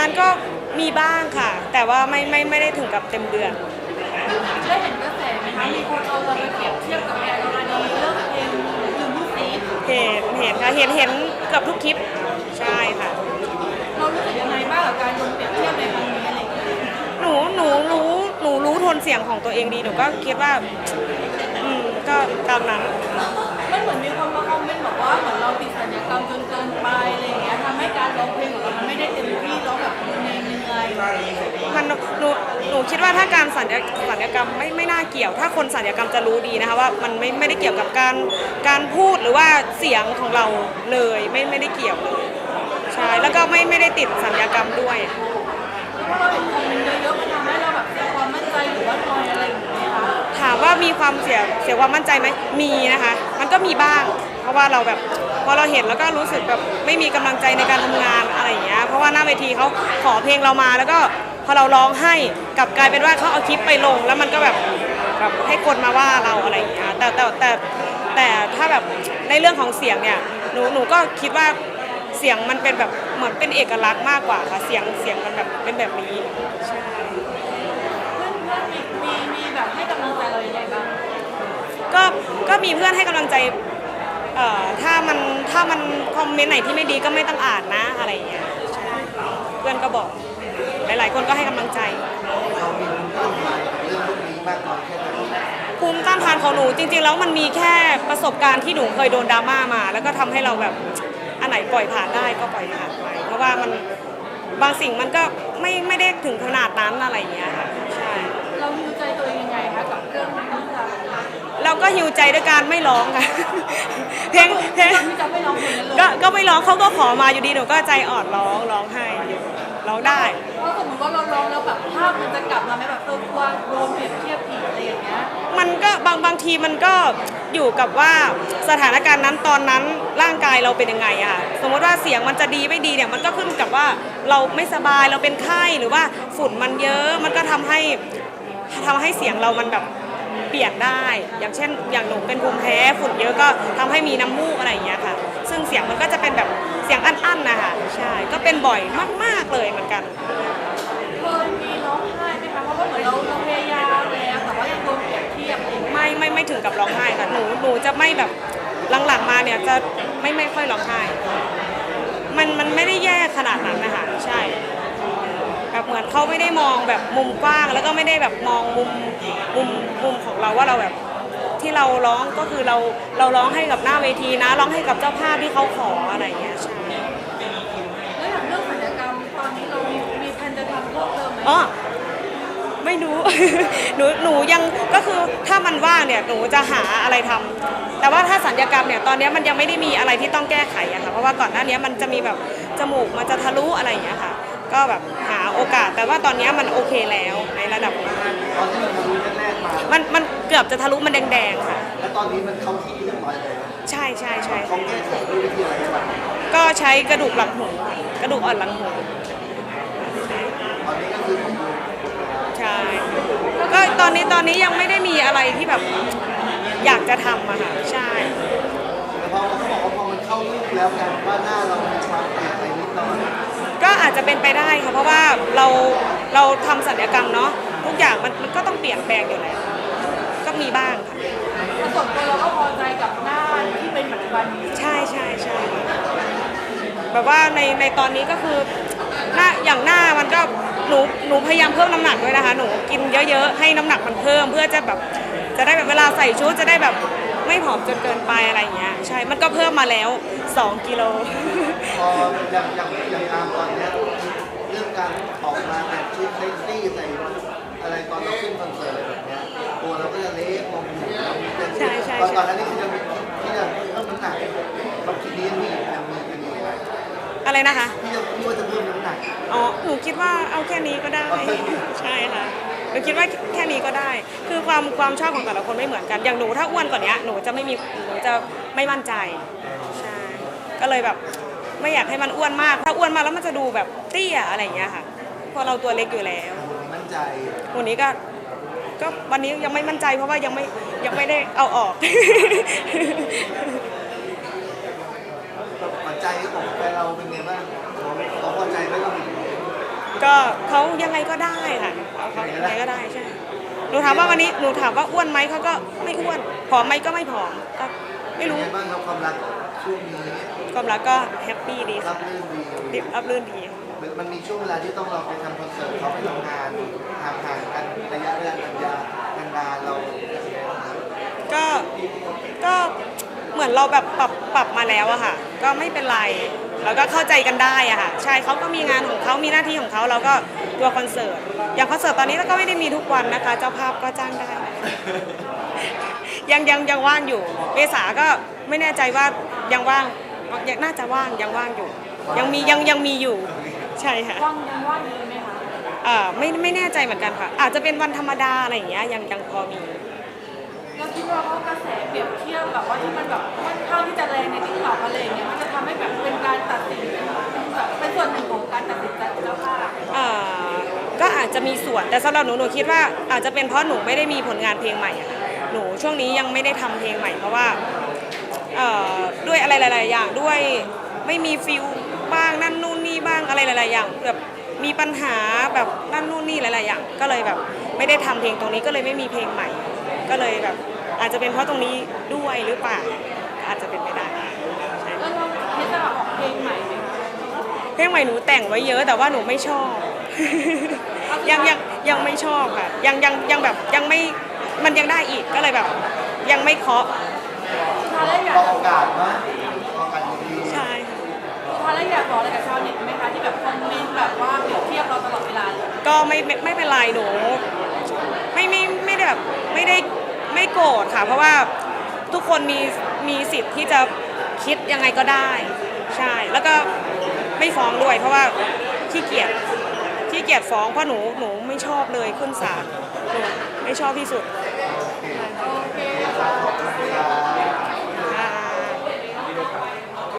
งานก็มีบ้างค่ะ แต่ว่าไม่ไม่ไม่ได้ถึงกับเต็มเดือน ได้เห็นกระแสไหมคะมีคนเอาเราไปเปรียบเทียบกับแอนอรดีเรื่องเพลงลืมผู้ซีดเห็นเห็นค่ะเห็นเห็นเกือบทุกคลิปใช่ค่ะ เรารู้สึกยังไงบ้างกับการโดนเปรียบเทียบในครั้งนี้อะไรอย่างเงี้ยหนูหนูรู้หนูรู้โทนเสียงของตัวเองดีหนูก็คิดว่าอืมก็ตามนั้น มันเหมือนมีคนมาคอมเมนต์บอกว่าเหมือนเราผิดสัญญากรรมจนเกิน คิดว่าถ้าการสัญญาสัญญกรรมไม่ไม่น่าเกี่ยว ถ้าคนสัญญกรรมจะรู้ดีนะคะว่ามันไม่ไม่ได้เกี่ยวกับการการพูดหรือว่าเสียงของเราเลยไม่ไม่ได้เกี่ยวเลยใช่แล้วก็ไม่ไม่ได้ติดสัญญกรรมด้วย เพราะเราเห็นคอมเมนต์เยอะๆมันทำให้เราแบบเสียความมั่นใจหรือว่าน้อยอะไรอย่างเงี้ยค่ะถามว่ามีความเสียเสียความมั่นใจไหมมีนะคะ มันก็มีบ้าง เพราะว่าเราแบบพอเราเห็นแล้วก็รู้สึกแบบไม่มีกำลังใจในการทำงานอะไรอย่างเงี้ยเพราะว่าหน้าเวทีเขาขอเพลงเรามาแล้วก็ อเราร้องให้กลับกลายเป็นว่าเขาเอาคลิปไปลง แล้วมันก็แบบแบบให้คนมาว่าเราอะไรอย่างเงี้ยแต่แต่แต่แต่ถ้าแบบในเรื่องของเสียงเนี่ยหนูหนูก็คิดว่าเสียงมันเป็นแบบเหมือนเป็นเอกลักษณ์มากกว่าค่ะเสียงเสียงมันแบบเป็นแบบนี้ใช่ เพื่อนๆมีมีมีแบบให้กำลังใจเรายังไงบ้างก็ก็มีเพื่อนให้กำลังใจเอ่อถ้ามันถ้ามันคอมเมนต์ไหนที่ไม่ดีก็ไม่ต้องอ่านนะอะไรอย่างเงี้ยใช่เพื่อนก็บอก หลาย ๆ คนก็ให้กำลังใจ เรามีภูมิต้านทานกับเรื่องพวกนี้มากน้อยแค่ไหนภูมิต้านทานของหนูจริง ๆ แล้วมันมีแค่ประสบการณ์ที่หนูเคยโดนดราม่ามา แล้วก็ทำให้เราแบบอันไหนปล่อยผ่านได้ก็ปล่อยผ่านไปเพราะว่ามันบางสิ่งมันก็ไม่ไม่ได้ถึงขนาดนั้นอะไรอย่างเงี้ยค่ะใช่ เราฮิวใจตัวเองยังไงคะกับเรื่องนี้ค่ะเราก็ฮิวใจด้วยการไม่ร้องค่ะ เพลงเพลงที่จะไม่ร้องเพลงนั้นเลย ก็ก็ไม่ร้องเขาก็ขอมาอยู่ดีหนูก็ใจอ่อนร้องร้องไห้อยู่ร้องได้ มันจะกลับมาไหมแบบเออกลัวโดนเปรียบเทียบอีกอะไรอย่างเงี้ยมันก็บางบางทีมันก็อยู่กับว่าสถานการณ์นั้นตอนนั้นร่างกายเราเป็นยังไงอะค่ะสมมติว่าเสียงมันจะดีไม่ดีเนี่ยมันก็ขึ้นกับว่าเราไม่สบายเราเป็นไข้หรือว่าฝุ่นมันเยอะมันก็ทำให้ทำให้เสียงเรามันแบบเปลี่ยนได้ อย่างเช่น อย่างหนูเป็นภูมิแพ้ฝุ่นเยอะก็ทำให้มีน้ำมูกอะไรอย่างเงี้ยค่ะ ซึ่งเสียงมันก็จะเป็นแบบเสียงอั้นๆนะคะใช่ก็เป็นบ่อยมากๆเลยเหมือนกัน ไรอย่างเงี้ยไม่ไม่ไม่ถึงกับร้องไห้ค่ะหนูหนูจะไม่แบบหลังๆมาเนี่ยจะไม่ไม่ค่อยร้องไห้ มันมันไม่ได้แย่ขนาดนั้นนะคะใช่แบบเหมือนเขาไม่ได้มองแบบมุมกว้าง แล้วก็ไม่ได้แบบมองมุมมุมมุมของเราว่าเราแบบที่เราร้องก็คือเราเราร้องให้กับหน้าเวทีนะร้องให้กับเจ้าภาพที่เขาขออะไรอย่างเงี้ยใช่แล้วอย่างเรื่องศัลยกรรมตอนนี้เรามีมีแผนจะทำเพิ่มเติมไหมอ๋อ ไม่รู้ หนูหนูยังก็คือถ้ามันว่างเนี่ยหนูจะหาอะไรทำแต่ว่าถ้าสัญญกรรมเนี่ยตอนเนี้ยมันยังไม่ได้มีอะไรที่ต้องแก้ไขอะค่ะเพราะว่าก่อนหน้านี้มันจะมีแบบจมูกมันจะทะลุอะไรอย่างเงี้ยค่ะ ก็แบบหาโอกาสแต่ว่าตอนเนี้ยมันโอเคแล้วในระดับหนึ่งตอนที่มันทะลุแรกๆมามันมันเกือบจะทะลุมันแดงๆค่ะแล้วตอนนี้มันเข้าที่เรียบร้อยเลยนะใช่ใช่ใช่เขาแก้ไขด้วยวิธีอะไรบ้างก็ใช้กระดูกหลังหูกระดูกอ่อนหลังหู ตอนนี้ก็คือผมดู ใช่ก็ ตอนนี้ตอนนี้ยังไม่ได้มีอะไรที่แบบอยากจะทำอะค่ะใช่ แต่พอเขาบอกว่าพอมันเข้ารูปแล้วกลายเป็นว่าหน้าเรามีความเปลี่ยนไปนิดหน่อยก็อาจจะเป็นไปได้ค่ะเพราะว่าเราเราทำศัลยกรรมเนาะทุกอย่างมันมันก็ต้องเปลี่ยนแปลงอยู่แล้วก็มีบ้างค่ะแต่ส่วนตัวเราก็พอใจกับหน้าที่เป็นปัจจุบันนี้ใช่ใช่ใช่แบบว่าในในตอนนี้ก็คือหน้าอย่างหน้ามันก็ หนูหนูพยายามเพิ่มน้ำหนักด้วยนะคะ หนูกินเยอะๆ ให้น้ำหนักมันเพิ่มเพื่อจะแบบจะได้แบบเวลาใส่ชุดจะได้แบบไม่ผอมจนเกินไปอะไรอย่างเงี้ยใช่ มันก็เพิ่มมาแล้ว 2 กิโล พออย่างอย่างอย่างตามตอนเนี้ยเรื่องการออกมาแต่งชุดเซ็กซี่ใส่อะไรตอนเราขึ้นคอนเสิร์ตอะไรแบบเนี้ยตัวเราก็จะเละลงอยู่เรามีเป็นใช่ใช่ ตอนก่อนหน้านี้คือจะมีที่จะเพิ่มน้ำหนักเราคิดนี้มียังมีกันอยู่ไหม อะไรนะคะที่จะที่ว่าจะเพิ่มน้ำหนักอ๋อ หนูคิดว่าเอาแค่นี้ก็ได้ ใช่ค่ะ หนูคิดว่าแค่นี้ก็ได้ คือความความชอบของแต่ละคนไม่เหมือนกัน อย่างหนูถ้าอ้วนกว่านี้หนูจะไม่มี หนูจะไม่มั่นใจ ใช่ ก็เลยแบบไม่อยากให้มันอ้วนมาก ถ้าอ้วนมากแล้วมันจะดูแบบเตี้ยอะไรอย่างเงี้ยค่ะ เพราะเราตัวเล็กอยู่แล้ว มั่นใจ วันนี้ก็ ก็วันนี้ยังไม่มั่นใจเพราะว่ายังไม่ยังไม่ได้เอาออก ปัจจัยของแฟน เราเป็นไงบ้างเขาพอใจไหมเราก็เขายังไงก็ได้ค่ะเขายังไงก็ได้ใช่หนูถามว่าวันนี้หนูถามว่าอ้วนไหมเขาก็ไม่อ้วนผอมไหมก็ไม่ผอมก็ไม่เป็นรู้ไงบ้างครับความรักช่วงนี้ความรักก็แฮปปี้ดีรัค่ะบรื่นดีดิบรับรื่นดีมันมีช่วงเวลาที่ต้องเราไปทำคอนเสิร์ตเขาไปทำงานห่างห่างๆกันระยะเวลานานๆนานๆเราก็ก็เหมือนเราแบบปรับปรับมาแล้วอะค่ะ ก็ไม่เป็นไร แล้วก็เข้าใจกันได้อะค่ะใช่เขาก็มีงานของเขามีหน้าที่ของเขาเราก็ตัวคอนเสิร์ตอย่างคอนเสิร์ตตอนนี้เราก็ไม่ได้มีทุกวันนะคะ เจ้าภาพก็จ้างได้ ยังยังยังว่างอยู่เมษาก็ไม่แน่ใจว่ายังว่างยังน่าจะว่างยังว่างอยู่ ยังมียังยังมีอยู่ ใช่ค่ะว่างยังว่างอยู่ไหมคะเอ่อไม่ไม่แน่ใจเหมือนกันค่ะ อาจจะเป็นวันธรรมดาอะไรอย่างเงี้ยยังยังพอมี เราคิดว่าเขากระแสเปรียบเทียบแบบว่าที่มันแบบค่อนข้างที่จะแรงในติ๊กต็อกอะไรอย่างเงี้ยมันจะทำให้แบบเป็นการตัดสินเป็นแบบเป็นส่วนหนึ่งของการตัดสินใจเจ้าภาพเอ่อก็อาจจะมีส่วนแต่สำหรับหนูหนูคิดว่าอาจจะเป็นเพราะหนูไม่ได้มีผลงานเพลงใหม่อะหนูช่วงนี้ยังไม่ได้ทำเพลงใหม่เพราะว่าเอ่อด้วยอะไรหลาย ๆ อย่างด้วยไม่มีฟิลบ้างนั่นนู่นนี่บ้างอะไรหลาย ๆ อย่างแบบมีปัญหาแบบนั่นนู่นนี่หลาย ๆ อย่าง ก็เลยแบบไม่ได้ทำเพลงตรงนี้ก็เลยไม่มีเพลงใหม่ ก็เลยแบบ อาจจะเป็นเพราะตรงนี้ด้วยหรือเปล่าอาจจะเป็นไปได้ใช่แล้วเราคิดจะแบบออกเพลงใหม่ไหมคะเพลงใหม่หนูแต่งไว้เยอะแต่ว่าหนูไม่ชอบ ยังยังยังไม่ชอบค่ะยังยังยังแบบยังไม่มันยังได้อีกก็เลยแบบ ยังไม่เคาะสุดท้ายแล้วอยากรอโอกาสนะรอโอกาสดีๆใช่ค่ะ สุดท้ายแล้วอยากบอกอะไรกับชาวเน็ตไหมคะที่แบบคอมเมนต์แบบว่าเปรียบเทียบเราตลอดเวลาเลยก็ไม่ไม่ไม่เป็นไรหนูไม่ไม่ไม่ได้แบบไม่ได้ ไม่โกรธค่ะ เพราะว่าทุกคนมีมีสิทธิ์ที่จะคิดยังไงก็ได้ ใช่ แล้วก็ไม่ฟ้องด้วย เพราะว่าขี้เกียจขี้เกียจฟ้องเพราะหนูหนูไม่ชอบเลยขึ้นศาลหนูไม่ชอบที่สุด โอเคค่ะ